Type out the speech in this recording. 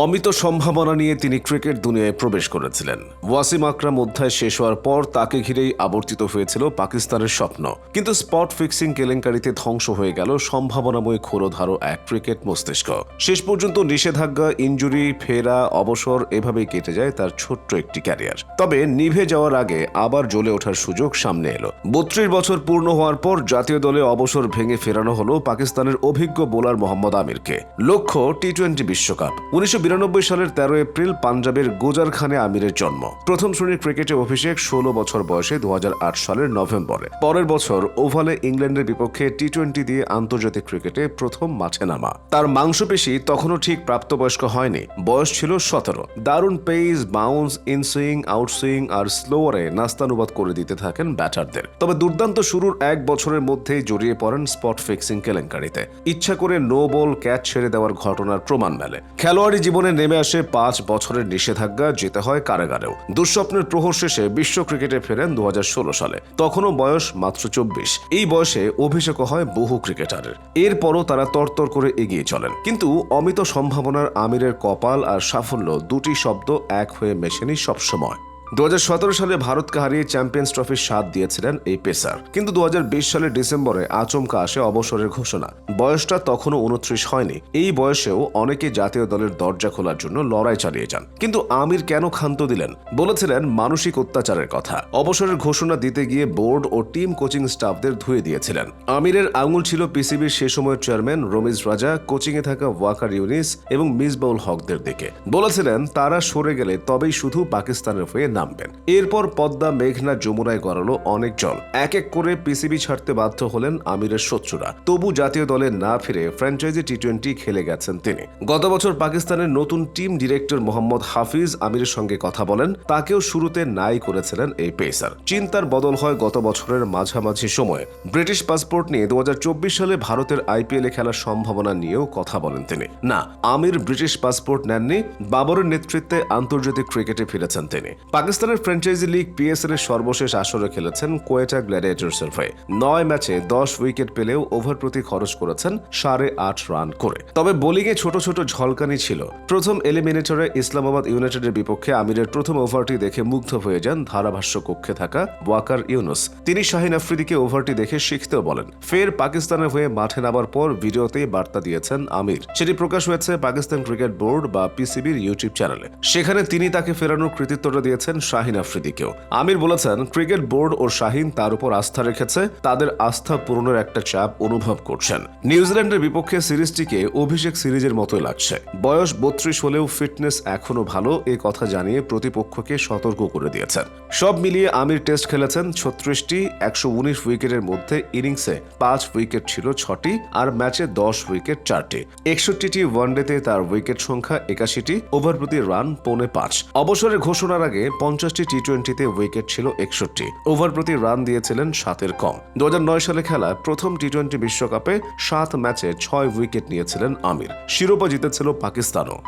অমিত সম্ভাবনা নিয়ে তিনি ক্রিকেট দুনিয়ায় প্রবেশ করেছিলেন। ওয়াসিম আকরাম অধ্যায় শেষ হওয়ার পর তাকে ঘিরেই আবর্তিত হয়েছিল পাকিস্তানের স্বপ্ন। কিন্তু স্পট ফিক্সিং কেলেঙ্কারিতে ধ্বংস হয়ে গেল সম্ভাবনাময় ক্ষুরধারো এক ক্রিকেট মস্তিষ্ক। শেষ পর্যন্ত নিষেধাজ্ঞা ইঞ্জুরি ফেরা, অবসর এভাবেই কেটে যায় তার ছোট্ট একটি ক্যারিয়ার। তবে নিভে যাওয়ার আগে আবার জ্বলে ওঠার সুযোগ সামনে এলো। বত্রিশ বছর পূর্ণ হওয়ার পর জাতীয় দলে অবসর ভেঙে ফেরানো হলো পাকিস্তানের অভিজ্ঞ বোলার মোহাম্মদ আমিরকে। লক্ষ্য টি টোয়েন্টি বিশ্বকাপ। উনিশশো বিরানব্বই সালের তেরো এপ্রিল পাঞ্জাবের গোজারখানে আমিরের জন্ম। প্রথম শ্রেণির ক্রিকেটে অভিষেক ষোলো বছর বয়সে দু সালের নভেম্বরে। পরের বছর ওভালে ইংল্যান্ডের বিপক্ষে টি টোয়েন্টি দিয়ে আন্তর্জাতিক ক্রিকেটে প্রথম মাঠে নামা। তার মাংসপেশি তখনও ঠিক প্রাপ্তবয়স্ক হয়নি। বয়স ছিল সতেরো। দারুণ পেস, বাউন্স, ইনসুইং, আউটসুইং আর স্লোয়ারে নাস্তানুবাদ করে দিতে থাকেন ব্যাটারদের। তবে দুর্দান্ত শুরুর এক বছরের মধ্যেই জড়িয়ে পড়েন স্পট ফিক্সিং কেলেঙ্কারিতে। ইচ্ছা করে নো বল ক্যাচ ছেড়ে দেওয়ার ঘটনার প্রমাণ মেলে। খেলোয়াড়ি জীবনে নেমে আসে পাঁচ বছরের নিষেধাজ্ঞা, যেতে হয় কারাগারেও। দুঃস্বপ্নের প্রহর শেষে বিশ্ব ক্রিকেটে ফেরেন দু হাজার ষোলো সালে। তখনও বয়স মাত্র চব্বিশ। এই বয়সে অভিষেকও হয় বহু ক্রিকেটারের। এরপরও তারা তরতর করে এগিয়ে চলেন। কিন্তু অমিত সম্ভাবনার আমিরের কপাল আর সাফল্য দুটি শব্দ এক হয়ে মেশেনি সবসময়। দু হাজার সতেরো সালে ভারতকে হারিয়ে চ্যাম্পিয়ন্স ট্রফির স্বাদ দিয়েছিলেন এই পেসার। কিন্তু দু হাজার বিশ সালের ডিসেম্বরে আচমকা আসে অবসরের ঘোষণা। বয়সটা তখনও উনত্রিশ হয়নি। এই বয়সেও অনেকে জাতীয় দলের দরজা খোলার জন্য লড়াই চালিয়ে যান। কিন্তু আমির কেন ক্ষান্ত দিলেন? বলেছিলেন মানসিক অত্যাচারের কথা। অবসরের ঘোষণা দিতে গিয়ে বোর্ড ও টিম কোচিং স্টাফদের ধুয়ে দিয়েছিলেন। আমিরের আঙুল ছিল পিসিবির সে সময়ের চেয়ারম্যান রমিজ রাজা, কোচিংয়ে থাকা ওয়াকার ইউনিস এবং মিসবাউল হকদের দিকে। বলেছিলেন, তারা সরে গেলে তবেই শুধু পাকিস্তানের হয়ে নামবেন। এরপর পদ্মা, মেঘনা, যমুনায় গড়ালো অনেক জল। এক এক করে পিসিবি ছাড়তে বাধ্য হলেন আমিরের শত্রুরা। তবু জাতীয় দলে না ফিরে ফ্র্যাঞ্চাইজি টি টোয়েন্টি খেলে গেছেন তিনি। গত বছর পাকিস্তানের নতুন টিম ডিরেক্টর মোহাম্মদ হাফিজ আমিরের সঙ্গে কথা বলেন, তাকেও শুরুতে নাই করেছিলেন এই পেসার। চিন্তার বদল হয় গত বছরের মাঝামাঝি সময়ে। ব্রিটিশ পাসপোর্ট নিয়ে দু হাজার চব্বিশ সালে ভারতের আইপিএল এ খেলার সম্ভাবনা নিয়েও কথা বলেন তিনি। না, আমির ব্রিটিশ পাসপোর্ট নেননি, বাবরের নেতৃত্বে আন্তর্জাতিক ক্রিকেটে ফিরেছেন তিনি। পাকিস্তানের ফ্র্যাঞ্চাইজি লিগ পিএসএল এর সর্বশেষ আসরে খেলেছেন কোয়েটা গ্ল্যাডিয়েটর্সের হয়ে নয় ম্যাচে দশ উইকেট পেলেও ওভার প্রতি খরচ করেছেন সাড়ে আট রান করে। তবে বোলিংয়ে ছোট ছোট ঝলকানি ছিল। প্রথম এলিমিনেটরে ইসলামাবাদ ইউনাইটেডের বিপক্ষে আমিরের প্রথম ওভারটি দেখে মুগ্ধ হয়ে যান ধারাভাষ্য কক্ষে থাকা ওয়াকার ইউনুস। তিনি শাহিন আফ্রিদিকে ওভারটি দেখে শিখতেও বলেন, ফের পাকিস্তানের হয়ে মাঠে নামার পর ভিডিওতেই বার্তা দিয়েছেন আমির। সেটি প্রকাশ হয়েছে পাকিস্তান ক্রিকেট বোর্ড বা পিসিবির ইউটিউব চ্যানেলে। সেখানে তিনি তাকে ফেরানোর কৃতিত্বটা দিয়েছেন শাহিন আফ্রিদিকেও। আমির বলেছেন, ক্রিকেট বোর্ড ও শাহিন তার উপর আস্থা রেখেছে, তাদের আস্থা পূরণের একটা চাপ অনুভব করছেন। নিউজিল্যান্ডের বিপক্ষে সিরিজটিকে অভিষেক সিরিজের মতোই লাগছে। বয়স বত্রিশ হলেও ফিটনেস এখনও ভালো, এ কথা জানিয়ে প্রতিপক্ষকে সতর্ক করে দিয়েছেন। সব মিলিয়ে আমির টেস্ট খেলেছেন ছত্রিশটি, একশো উনিশ উইকেটের মধ্যে ইনিংসে পাঁচ উইকেট ছিল ছটি, আর ম্যাচে দশ উইকেট চারটি। একষট্টিটি ওয়ানডেতে তার উইকেট সংখ্যা একাশিটি, ওভার প্রতি রান পৌনে পাঁচ। অবসরের ঘোষণার আগে পঞ্চাশটি টি টোয়েন্টিতে উইকেট ছিল একষট্টি। ওভার প্রতি রান দিয়েছিলেন সাতের কম। দু হাজার নয় সালে খেলা প্রথম টি টোয়েন্টি বিশ্বকাপে সাত ম্যাচে ছয় উইকেট নিয়েছিলেন আমির। শিরোপা জিতেছিল পাকিস্তানও।